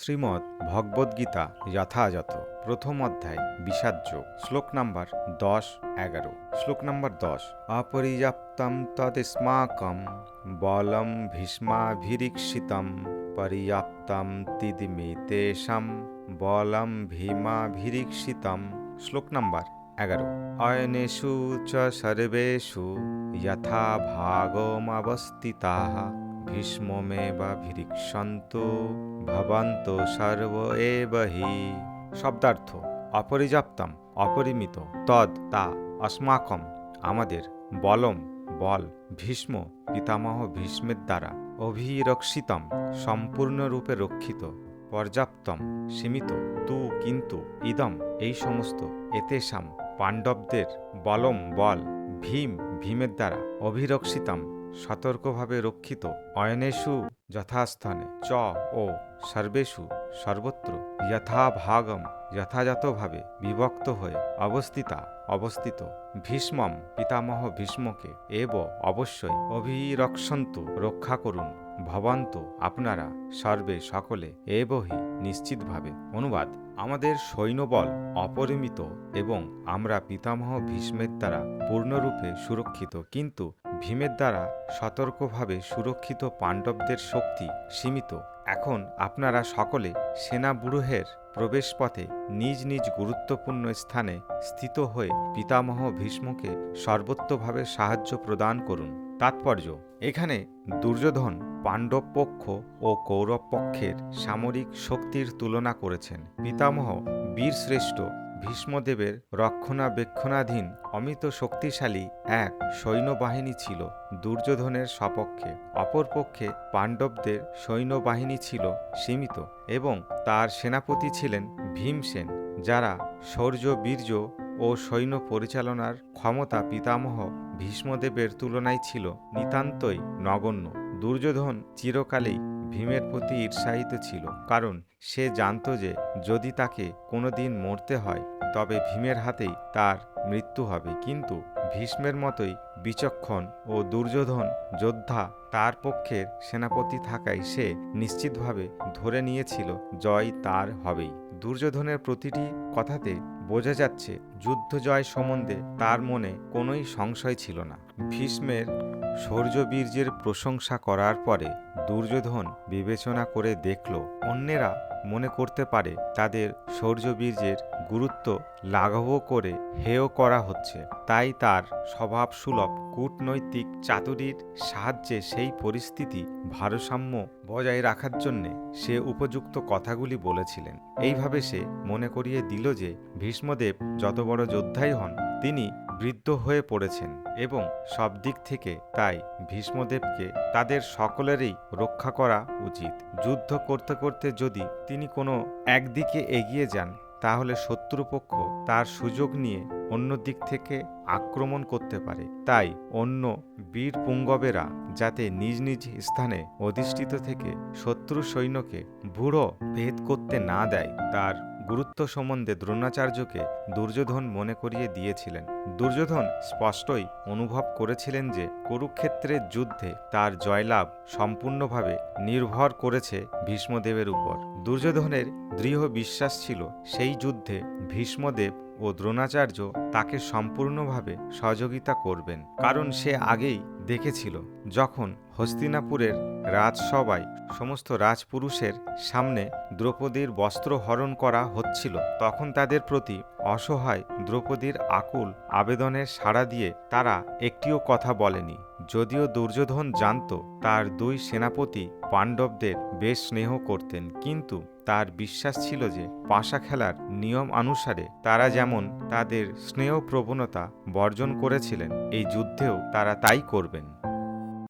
শ্রীমদ্ ভগবদ্গীতা যথাযথ, প্রথম অধ্যায় বিষাদযোগ শ্লোক নাম্বার দশ, এগারো। শ্লোক নাম্বার দশ, অপর্যাপ্তম তদস্মাকম বলম ভীষ্মাভিরীক্ষিতম পর্যাপ্তম তিদিমে তেষাম বলম ভীমাভিরীক্ষিতম। শ্লোক নাম্বার এগারো, অয়নেষু চ সর্বেষু যথা ভাগমবস্থিতাः ভীষ্মমেবাভিরিক্ষন্ত ভবন্ত সর্ব এব হি শব্দার্থ অপরিযাপ্তম অপরিমিত তদ তা অস্মাকম আমাদের বলম, বল, ভীষ্ম, পিতামহ ভীষ্মের দ্বারা অভিরক্ষিতম, সম্পূর্ণরূপে রক্ষিত, পর্যাপ্তম, সীমিত, তু কিন্তু, ইদম, এই সমস্ত এতেশাম, পাণ্ডবদের বলম, বল, ভীম, ভীমের দ্বারা অভিরক্ষিতম সতর্কভাবে রক্ষিত। অয়নেষু যথাস্থানে চ ও সর্বেষু সর্বত্র যথাভাগম যথাযথভাবে বিভক্ত হয়ে অবস্থিতা অবস্থিত। ভীষ্মম পিতামহ ভীষ্মকে এব অবশ্যই অভিরক্ষন্তু রক্ষা করুন। ভবন্ত আপনারা সর্বে সকলে এবহি নিশ্চিতভাবে। অনুবাদ, আমাদের সৈন্যবল অপরিমিত এবং আমরা পিতামহ ভীষ্মের দ্বারা পূর্ণরূপে সুরক্ষিত, কিন্তু ভীমের দ্বারা সতর্কভাবে সুরক্ষিত পাণ্ডবদের শক্তি সীমিত। এখন আপনারা সকলে সেনা ব্যূহের প্রবেশপথে নিজ নিজ গুরুত্বপূর্ণ স্থানে স্থিত হয়ে পিতামহ ভীষ্মকে সর্বত্রভাবে সাহায্য প্রদান করুন। তাৎপর্য, এখানে দুর্যোধন পাণ্ডব পক্ষ ও কৌরব পক্ষের সামরিক শক্তির তুলনা করেছেন। পিতামহ বীরশ্রেষ্ঠ ভীষ্মদেবের রক্ষণাবেক্ষণাধীন অমিত শক্তিশালী এক সৈন্যবাহিনী ছিল দুর্যোধনের সপক্ষে। অপরপক্ষে পাণ্ডবদের সৈন্যবাহিনী ছিল সীমিত এবং তার সেনাপতি ছিলেন ভীমসেন, যারা শৌর্য, বীর্য ও সৈন্য পরিচালনার ক্ষমতা পিতামহ ভীষ্মদেবের তুলনায় ছিল নিতান্তই নগণ্য। দুর্যোধন চিরকালেই ভীমের প্রতি ঈর্ষায়িত ছিল, কারণ সে জানত যে যদি তাকে কোনোদিন মরতে হয়, তবে ভীমের হাতেই তার মৃত্যু হবে। কিন্তু ভীষ্মের মতোই বিচক্ষণ ও দুর্যোধন যোদ্ধা তার পক্ষের সেনাপতি থাকায় সে নিশ্চিতভাবে ধরে নিয়েছিল, জয় তার হবেই। দুর্যোধনের প্রতিটি কথাতে বোঝা যাচ্ছে, যুদ্ধ জয় সম্বন্ধে তার মনে কোনোই সংশয় ছিল না। ভীষ্মের শৌর্যবীর্যের প্রশংসা করার পরে দুর্যোধন বিবেচনা করে দেখল, অন্যেরা মনে করতে পারে তাদের শৌর্যবীর্যের গুরুত্ব লাঘব করে হেয় করা হচ্ছে। তাই তার স্বভাব সুলভ কূটনৈতিক চাতুরীর সাহায্যে সেই পরিস্থিতি ভারসাম্য বজায় রাখার জন্যে সে উপযুক্ত কথাগুলি বলেছিলেন। এইভাবে সে মনে করিয়ে দিল যে ভীষ্মদেব যত বড় যোদ্ধাই হন, তিনি বৃদ্ধ হয়ে পড়েছেন এবং সব দিক থেকে তাই ভীষ্মদেবকে তাদের সকলেরই রক্ষা করা উচিত। যুদ্ধ করতে করতে যদি তিনি কোনো একদিকে এগিয়ে যান, তাহলে শত্রুপক্ষ তার সুযোগ নিয়ে অন্য দিক থেকে আক্রমণ করতে পারে। তাই অন্য বীর পুঙ্গবেরা যাতে নিজ নিজ স্থানে অধিষ্ঠিত থেকে শত্রু সৈন্যকে বুড়ো ভেদ করতে না দেয়, তার গুরুত্ব সম্বন্ধে দ্রোণাচার্যকে দুর্যোধন মনে করিয়ে দিয়েছিলেন। দুর্যোধন স্পষ্টই অনুভব করেছিলেন যে কুরুক্ষেত্রের যুদ্ধে তার জয়লাভ সম্পূর্ণভাবে নির্ভর করেছে ভীষ্মদেবের উপর। দুর্যোধনের দৃঢ় বিশ্বাস ছিল, সেই যুদ্ধে ভীষ্মদেব ও দ্রোণাচার্য তাকে সম্পূর্ণভাবে সহযোগিতা করবেন। কারণ সে আগেই দেখেছিল, যখন হস্তিনাপুরের রাজসভায় সমস্ত রাজপুরুষের সামনে দ্রৌপদীর বস্ত্র হরণ করা হচ্ছিল, তখন তাদের প্রতি অসহায় দ্রৌপদীর আকুল আবেদনের সাড়া দিয়ে তারা একটিও কথা বলেনি। যদিও দুর্যোধন জানত তার দুই সেনাপতি পাণ্ডবদের বেশ স্নেহ করতেন, কিন্তু তার বিশ্বাস ছিল যে পাশা খেলার নিয়ম অনুসারে তারা যেমন তাদের স্নেহ প্রবণতা বর্জন করেছিলেন, এই যুদ্ধেও তারা তাই করবেন।